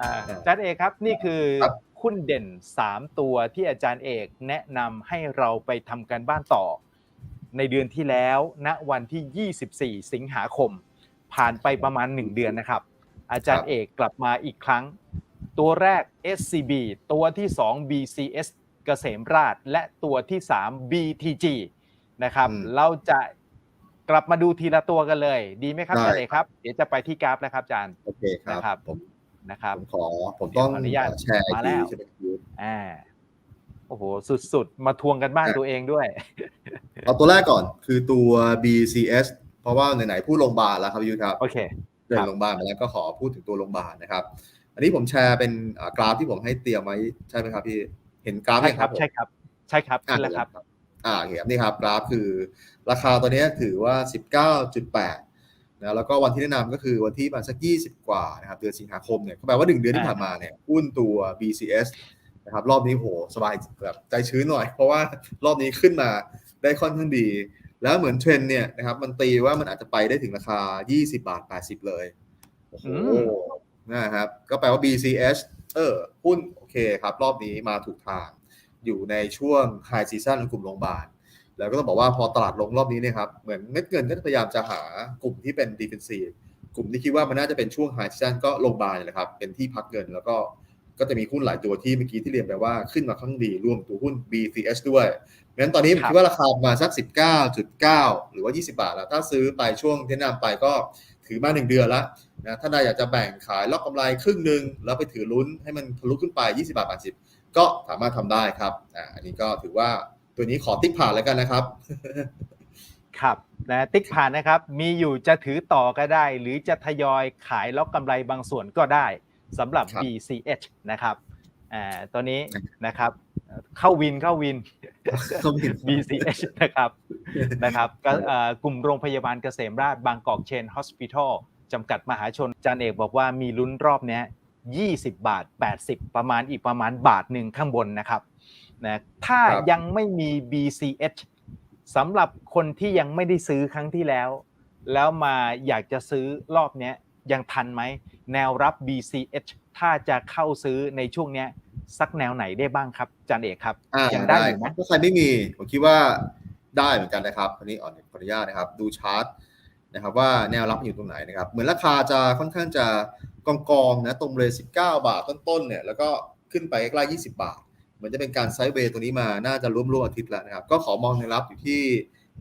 อ่าอาจารย์เอกครับนี่คือครับหุ้นเด่น 3 ตัวที่อาจารย์เอกแนะนำให้เราไปทำการบ้านต่อ ในเดือนที่แล้วณวันที่ 24 สิงหาคม ผ่านไปประมาณ 1 เดือนนะครับ อาจารย์เอกกลับมาอีกครั้ง ตัวแรก SCB ตัวที่ 2 BCS เกษมราช และตัวที่ 3 BTG นะครับอืมเราจะกลับมาดูทีละตัวกันเลย ดีไหมครับได้อาจารย์เอกครับ เดี๋ยวจะไปที่กราฟแล้วครับอาจารย์โอเคครันะครับบผม นะครับผมขอผมต้องขออนุญาตแชร์มาแล้วที่ใช่ไหมครับอ่าโอ้โหสุดๆ มาทวงกันบ้านตัวเองด้วย เอาตัวแรกก่อนคือตัว BCS เพราะว่าไหนๆพูดโรงพยาบาลแล้วครับพี่ยุทธครับโอเคเดิครันบโรงพยาบาลมาแล้วก็ขอพูดถึงตัวโรงพยาบาลนะครับ อันนี้ผมแชร์เป็นอ่ากราฟที่ผมให้เตรียมไว้ใช่ไหมครับพี่เห็นกราฟใช่ไหมครับผมใช่ครับ ใช่ครับอ่าขึ้นแล้วครับ อ่าโอเคครับนี่ครับกราฟคือ ราคาตัวเนี้ยถือว่า 19.8 นะแล้วก็วันที่แนะนำก็คือวันที่ประมาณสัก 20 กว่านะครับเดือนสิงหาคมเนี่ยก็แปลว่า 1 เดือนที่ผ่านมาเนี่ยหุ้นตัว BCS นะครับรอบนี้โหสบายแบบใจชื้นหน่อย เพราะว่ารอบนี้ขึ้นมาได้ค่อนข้างดี แล้วเหมือนเทรนด์เนี่ยนะครับมันตีว่ามันอาจจะไปได้ถึงราคา 20 บาท 80 เลยโอ้โหอืมนะครับก็แปลว่า BCS เออหุ้นโอเคครับ รอบนี้มาถูกทางอยู่ในช่วง High Season ของกลุ่มโรงพยาบาล แล้วก็ต้องบอกว่าพอตลาดลงรอบนี้เนี่ยครับเหมือนเม็ดเงินก็พยายามจะหากลุ่มที่เป็น Defensive กลุ่มที่คิดว่ามันน่าจะเป็นช่วง High Season ก็โรงพยาบาลนี่แหละครับเป็นที่พักเงินแล้วก็ก็จะมีหุ้นหลายตัวที่เมื่อกี้ที่เรียนไปว่าขึ้นมาข้างดีรวมตัวหุ้น BCS ด้วยเพราะฉะนั้นตอนนี้ผมครับคิดว่าราคาประมาณสัก 19.9 หรือว่า 20 บาทแล้ว ถ้าซื้อไปช่วงที่แนะนำไปก็ถือมา 1 เดือนแล้วนะถ้าใดอยากจะแบ่งขายล็อกกำไรครึ่งหนึ่งแล้วไปถือลุ้นให้มันทะลุขึ้นไป 20 บาท 80 ก็สามารถทำได้ครับอ่าอันนี้ก็ถือว่า ตัวนี้ขอติ๊กผ่านแล้วกันนะครับ ครับนะติ๊กผ่านนะครับ มีอยู่จะถือต่อก็ได้ หรือจะทยอยขายล็อกกำไรบางส่วนก็ได้สำหรับครับ BCH นะครับอ่าตัวนี้นะครับเข้าวินเข้าวิน BCH นะครับนะครับก็เอ่อกลุ่มโรงพยาบาลเกษมราชบางกอกเชนฮอสพิทอลจำกัดมหาชนอาจารย์เอกบอกว่ามีลุ้นรอบเนี้ย 20 บาท 80 ประมาณอีกประมาณบาทหนึ่งข้างบนนะครับนะถ้าครับยังไม่มี BCH สำหรับคนที่ยังไม่ได้ซื้อครั้งที่แล้ว แล้วมาอยากจะซื้อรอบเนี้ยยังทันไหม แนวรับ BCH ถ้าจะเข้าซื้อในช่วงเนี้ยสักแนวไหนได้บ้างครับอาจารย์เอกครับอ่ายังได้ได้อยู่คไหมรับถ้าใครไม่มีผมคิดว่าได้เหมือนกันนะครับอันนี้อ่อนขออนุญาตนะครับ ดูชาร์ตนะครับว่าแนวรับอยู่ตรงไหนนะครับ เหมือนราคาจะค่อนข้างจะ กองกองนะตรงเลย 19 บาทต้นๆเนี่ยแล้วก็ขึ้นไปใกล้ๆ20 บาท เหมือนจะเป็นการไซด์เวย์ตัวนี้มาน่าจะร่วมร่วมอาทิตย์แล้วนะครับ ก็ขอมองแนรับอยู่ที่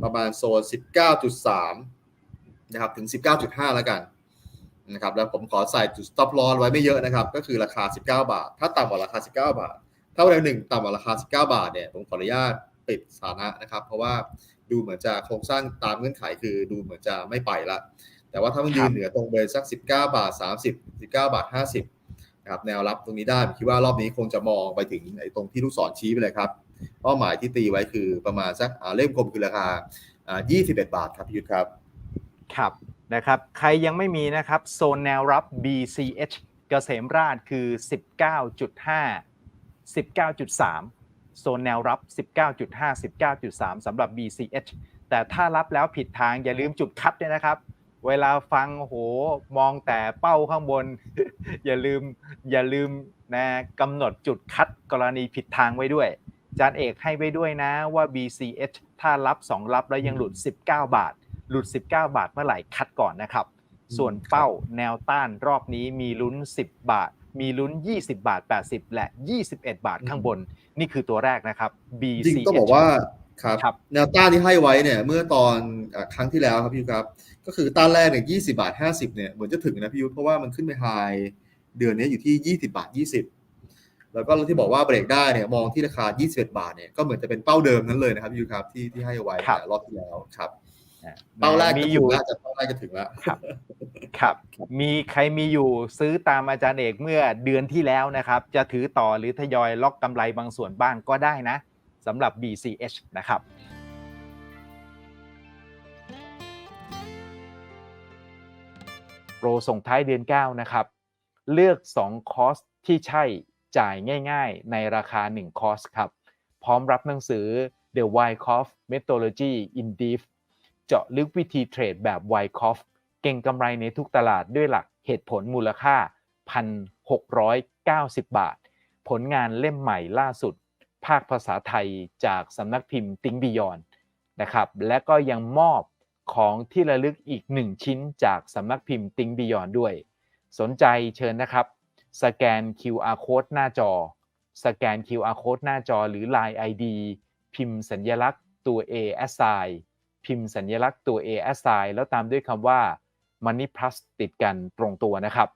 ประมาณโซน 19.3 นะครับถึง 19.5 แล้วกันนะครับแล้วผมขอใส่จุด stop loss ไว้ไม่เยอะนะครับ ก็คือราคา 19 บาท ถ้าต่ำกว่าราคา 19 บาท ถ้าวันใดหนึ่งต่ำกว่าราคา 19 บาทเนี่ยผมขออนุญาตปิดสถานะนะครับ เพราะว่าดูเหมือนจะโครงสร้างตามเงื่อนไขคือดูเหมือนจะไม่ไปละ แต่ว่าถ้ามันยืนเหนือตรงเบรสัก 19 บาท 30 19 บาท 50นะครับแนวรับตรงนี้ได้ผมคิดว่ารอบนี้คงจะมองไปถึงไอ้ตรงที่ลูกศรชี้ไปเลยครับเป้าหมายที่ตีไว้คือประมาณสักอ่าเล่มกลมคือราคาอ่า21 บาทครับพี่ยุทธครับ ครับนะครับใครยังไม่มีนะครับโซนแนวรับ BCH เกษมราชคือ 19.5 19.3 โซนแนวรับ 19.5 19.3สำหรับ BCH แต่ถ้ารับแล้วผิดทางอย่าลืมจุดคัดด้วยนะครับ เวลาฟังโอ้โหมองแต่เป้าข้างบน อย่าลืมอย่าลืมนะกำหนดจุดคัดกรณีผิดทางไว้ด้วยอาจารย์เอกให้ไว้ด้วยนะว่า BCH ถ้ารับ 2 รับแล้วยังหลุด 19 บาท หลุด 19 บาทเมื่อไหร่คัดก่อนนะครับ ส่วนเป้าแนวต้านรอบนี้มีลุ้น 10 บาท มีลุ้น 20 บาท 80 และ 21 บาทข้างบน นี่คือตัวแรกนะครับจริง BCH ต้องบอกว่า ครับครับแนวต้านที่ให้ไว้เนี่ยเมื่อตอนเอ่อครั้งที่แล้วครับพี่ยุทธครับ ก็คือต้านแรกเนี่ย20บาท50เนี่ยเหมือนจะถึงนะพี่ยุทธเพราะว่ามันขึ้นไปไฮเดือนนี้อยู่ที่20บาท20แล้วก็ที่บอกว่าเบรกได้เนี่ยมองที่ราคา 21 บาทเนี่ยก็เหมือนจะเป็นเป้าเดิมนั้นเลยนะครับพี่ยุทธครับที่ที่ให้ไว้ครับรอบที่แล้วครับนะเป้าแรกมีก็อถึยู่งแล้วจะเป้าแรกก็ถึงแล้วครับ ครับ มีใครมีอยู่ซื้อตามอาจารย์เอกเมื่อเดือนที่แล้วนะครับ จะถือต่อหรือทยอยล็อกกำไรบางส่วนบ้างก็ได้นะ สำหรับ BCH นะครับโปรส่งท้ายเดือน 9 นะครับ เลือก 2 คอร์สที่ใช่จ่ายง่ายๆ ในราคา 1 คอร์สครับ พร้อมรับหนังสือ The Wyckoff Methodology in Deep เจาะลึกวิธีเทรดแบบ Wyckoff เก่งกำไรในทุกตลาดด้วยหลักเหตุผลมูลค่า690 บาท ผลงานเล่มใหม่ล่าสุด ภาคภาษาไทยจากสำนักพิมพ์ติงบิยอนนะครับและก็ยังมอบของที่ระลึกอีก 1 ชิ้นจากสำนักพิมพ์ติงบิยอนด้วย สนใจเชิญนะครับ สแกน QR code หน้าจอ สแกน QR code หน้าจอหรือ Line ID พิมพ์สัญลักษณ์ตัว A s s i พิมพ์สัญลักษณ์ตัว A s s i แล้วตามด้วยคำว่า Money Plus ติดกันตรงตัวนะครับ